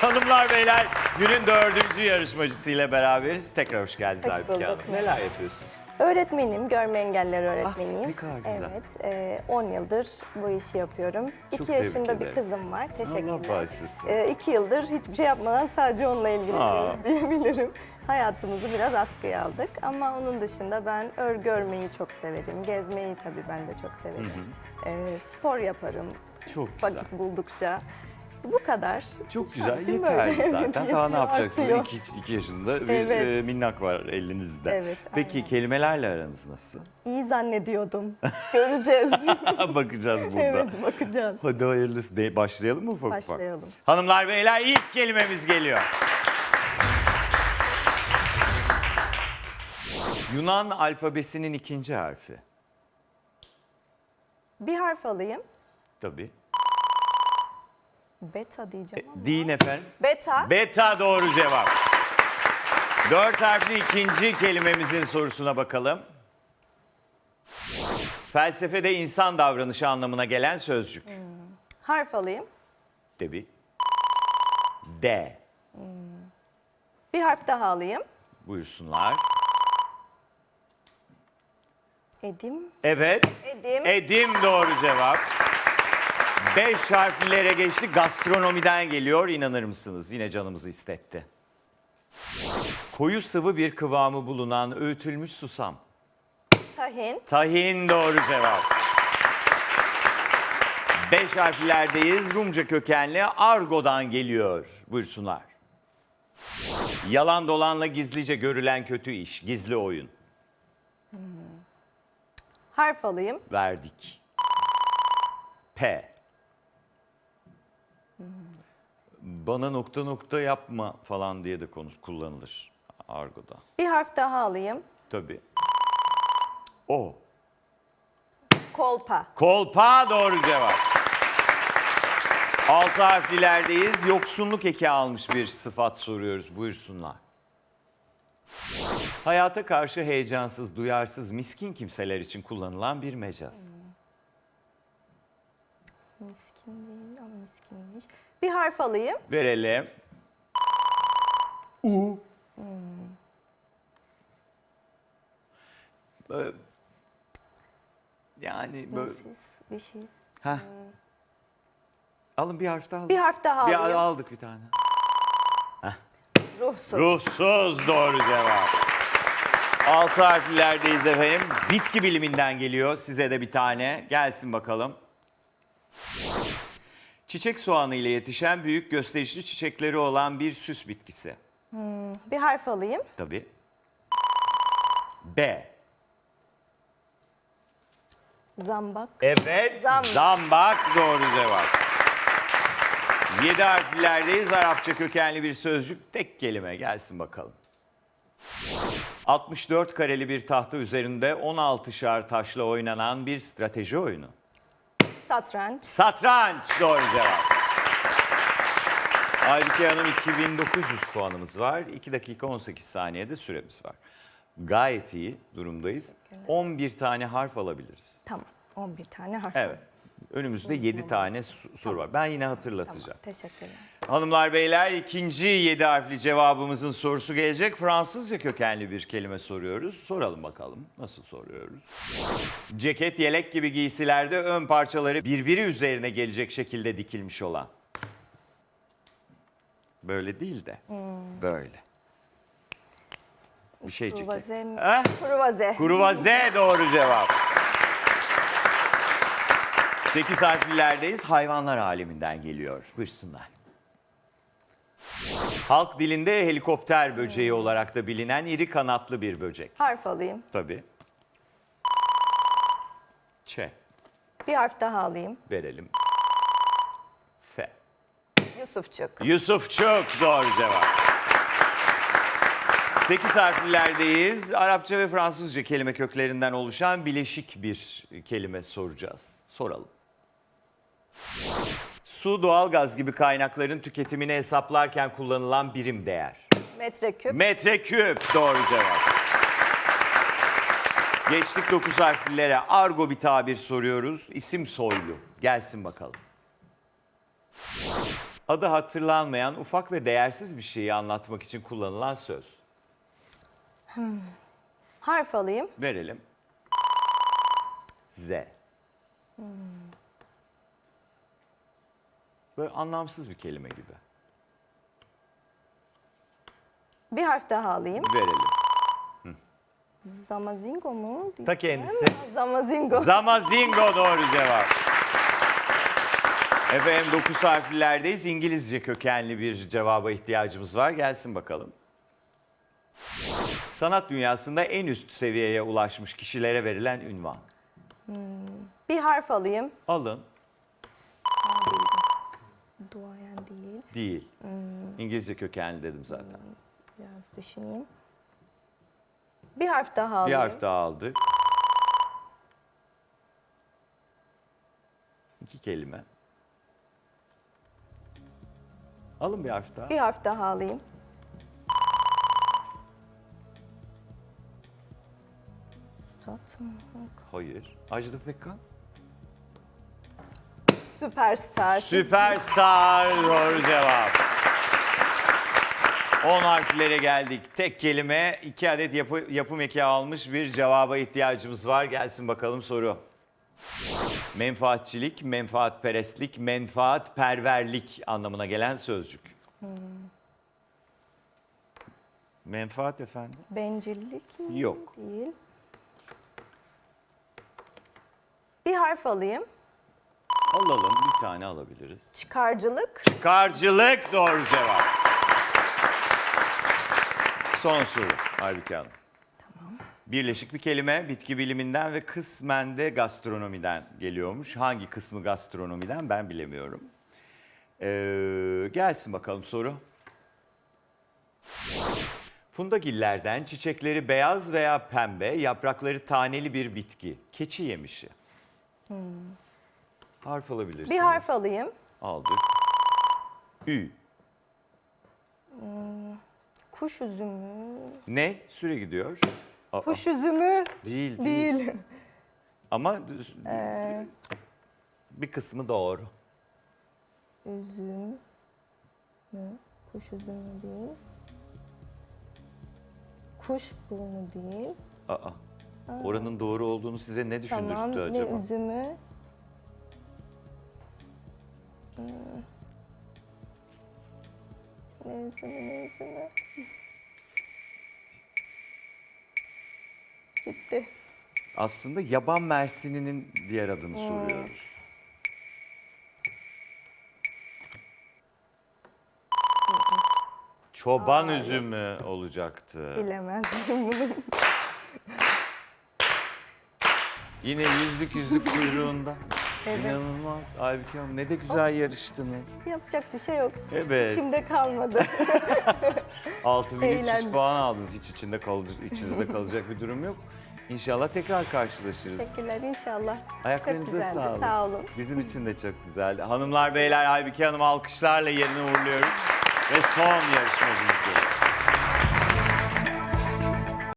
Hanımlar beyler günün dördüncü yarışmacısıyla beraberiz. Tekrar hoş geldiniz Hoş Aybüke. Hanım. Neler yapıyorsunuz? Öğretmenim, görme engelleri öğretmeniyim. Ah, ne kadar güzel. Evet, e, 10 yıldır bu işi yapıyorum. Çok 2 tebrik yaşında bir kızım var. Teşekkürler. bağışlasın. 2 yıldır hiçbir şey yapmadan sadece onunla ilgileniyoruz Aa. diyebilirim. Hayatımızı biraz askıya aldık ama onun dışında ben örgü örmeyi çok severim. Gezmeyi tabii ben de çok severim. E, spor yaparım Çok güzel. vakit buldukça. Bu kadar. Çok güzel, Şartım yeterli böyle. zaten. Daha ne yetiyor, yapacaksınız? artıyor. İki, iki yaşında bir Evet. e, minnak var elinizde. Evet, Peki aynen. kelimelerle aranız nasıl? İyi zannediyordum. Göreceğiz. Bakacağız burada. evet, bakacağız. Hadi hayırlısı. De, başlayalım mı ufak ufak? Başlayalım. Hanımlar beyler ilk kelimemiz geliyor. Yunan alfabesinin ikinci harfi. Bir harf alayım. Tabii. Beta diyeceğim ama. Deyin efendim. Beta. Beta doğru cevap. Dört harfli ikinci kelimemizin sorusuna bakalım. Felsefede insan davranışı anlamına gelen sözcük. harf alayım. Tabii. D. Bir harf daha alayım. Buyursunlar. Edim. Evet. Edim. Edim doğru cevap. Beş harflilere geçti. Gastronomiden geliyor. İnanır mısınız? Yine canımızı istetti. Koyu sıvı bir kıvamı bulunan öğütülmüş susam. Tahin. Tahin doğru cevap. Beş harflerdeyiz. Rumca kökenli argodan geliyor. Buyursunlar. Yalan dolanla gizlice görülen kötü iş, gizli oyun. Harf alayım. Verdik. P. Bana nokta nokta yapma falan diye de konuş kullanılır argoda. Bir harf daha alayım. Tabii. O. Kolpa. Kolpa doğru cevap. Altı harflilerdeyiz. Yoksunluk eki almış bir sıfat soruyoruz. Buyursunlar. Hayata karşı heyecansız, duyarsız, miskin kimseler için kullanılan bir mecaz. Miskin değil ama miskinmiş. Bir harf alayım. Verelim. U. Böyle- yani böyle... Siz bir şey. Heh. Alın bir harf daha alın. Bir harf daha Bir alayım. aldık bir tane. Ruhsuz. Ruhsuz doğru cevap. Altı harflilerdeyiz efendim. Bitki biliminden geliyor. Size de bir tane. Gelsin bakalım. Çiçek soğanı ile yetişen büyük gösterişli çiçekleri olan bir süs bitkisi. Bir harf alayım. Tabii. B. Zambak. Evet. Zambak. Zambak doğru cevap. Yedi harflerdeyiz. Arapça kökenli bir sözcük. Tek kelime. Gelsin bakalım. 64 kareli bir tahta üzerinde 16 şar taşla oynanan bir strateji oyunu. Satranç. Satranç doğru cevap. Aybüke Hanım 2900 puanımız var. 2 dakika 18 saniyede süremiz var. Gayet iyi durumdayız. 11 tane harf alabiliriz. Tamam. 11 tane harf. Evet. Önümüzde 7 tane su- soru var. Ben yine hatırlatacağım. Tamam. Teşekkürler. Hanımlar beyler ikinci 7 harfli cevabımızın sorusu gelecek. Fransızca kökenli bir kelime soruyoruz. Soralım bakalım. Nasıl soruyoruz? Ceket, yelek gibi giysilerde ön parçaları birbiri üzerine gelecek şekilde dikilmiş olan. Böyle değil de böyle. Bir şey ceket. Kruvaze mi? Heh? Kruvaze. Kruvaze doğru cevap. 8 harflilerdeyiz. Hayvanlar aleminden geliyor. Buyursunlar. Halk dilinde helikopter böceği olarak da bilinen iri kanatlı bir böcek. Harf alayım. Tabii. Ç. Bir harf daha alayım. Verelim. F. Yusufçuk. Yusufçuk doğru cevap. 8 harflilerdeyiz. Arapça ve Fransızca kelime köklerinden oluşan bileşik bir kelime soracağız. Soralım. Su, doğalgaz gibi kaynakların tüketimini hesaplarken kullanılan birim değer. Metreküp. Metreküp doğru cevap. Geçtik 9 harflilere. Argo bir tabir soruyoruz. İsim soylu. Gelsin bakalım. Adı hatırlanmayan ufak ve değersiz bir şeyi anlatmak için kullanılan söz. Harf alayım. Verelim. Z. Böyle anlamsız bir kelime gibi. Bir harf daha alayım. Verelim. Zamazingo mu? Ta kendisi. Zamazingo. Zamazingo doğru cevap. Efendim 9 harflilerdeyiz. İngilizce kökenli bir cevaba ihtiyacımız var. Gelsin bakalım. Sanat dünyasında en üst seviyeye ulaşmış kişilere verilen ünvan. bir harf alayım. Alın. Duayen değil. Değil. İngilizce kökenli dedim zaten. Biraz düşüneyim. Bir harf daha alayım. Bir harf daha aldık. İki kelime. Alın bir harf daha. Bir harf daha alayım. Üstad mı? Hayır. Ajda Pekkan. Süperstar. Süperstar doğru cevap. 10 harflere geldik. Tek kelime, iki adet yapı, yapım eki almış bir cevaba ihtiyacımız var. Gelsin bakalım soru. Menfaatçilik, menfaatperestlik, menfaatperverlik anlamına gelen sözcük. Menfaat efendim? Bencillik mi? Yok. Değil. Bir harf alayım. Alalım, bir tane alabiliriz. Çıkarcılık. Çıkarcılık doğru cevap. Son soru Halbuki Hanım. Birleşik bir kelime bitki biliminden ve kısmen de gastronomiden geliyormuş. Hangi kısmı gastronomiden ben bilemiyorum. Ee, gelsin bakalım soru. Fundagillerden çiçekleri beyaz veya pembe, yaprakları taneli bir bitki. Keçi yemişi. Harf alabilirsiniz. Bir harf alayım. Aldık. Ü. Kuş üzümü. Ne? Süre gidiyor. Aa, Kuş üzümü. Değil, değil. Değil. Ama bir kısmı doğru. Üzüm mü? Kuş üzümü değil. Kuş burnu değil. Aa. Oranın doğru olduğunu size ne düşündürttü Tamam. Ne acaba? üzümü? Hmm. Ne üzümü, ne üzümü? Gitti. Aslında yaban mersininin diğer adını soruyoruz. Çoban üzümü olacaktı. Bilemezdim bunu. Yine yüzlük yüzlük kuyruğunda. Evet. İnanılmaz. Aybüke Hanım ne de güzel yarıştınız. Yapacak bir şey yok. Evet. İçimde kalmadı. 6300 Eğlendim. puan aldınız. Hiç içinde kalıcı, içinizde kalacak bir durum yok. İnşallah tekrar karşılaşırız. Teşekkürler inşallah. Ayaklarınıza güzeldi. sağlık. Sağ olun. Bizim için de çok güzeldi. Hanımlar beyler Aybüke Hanım alkışlarla yerine uğurluyoruz. Ve son yarışmacımız geliyor.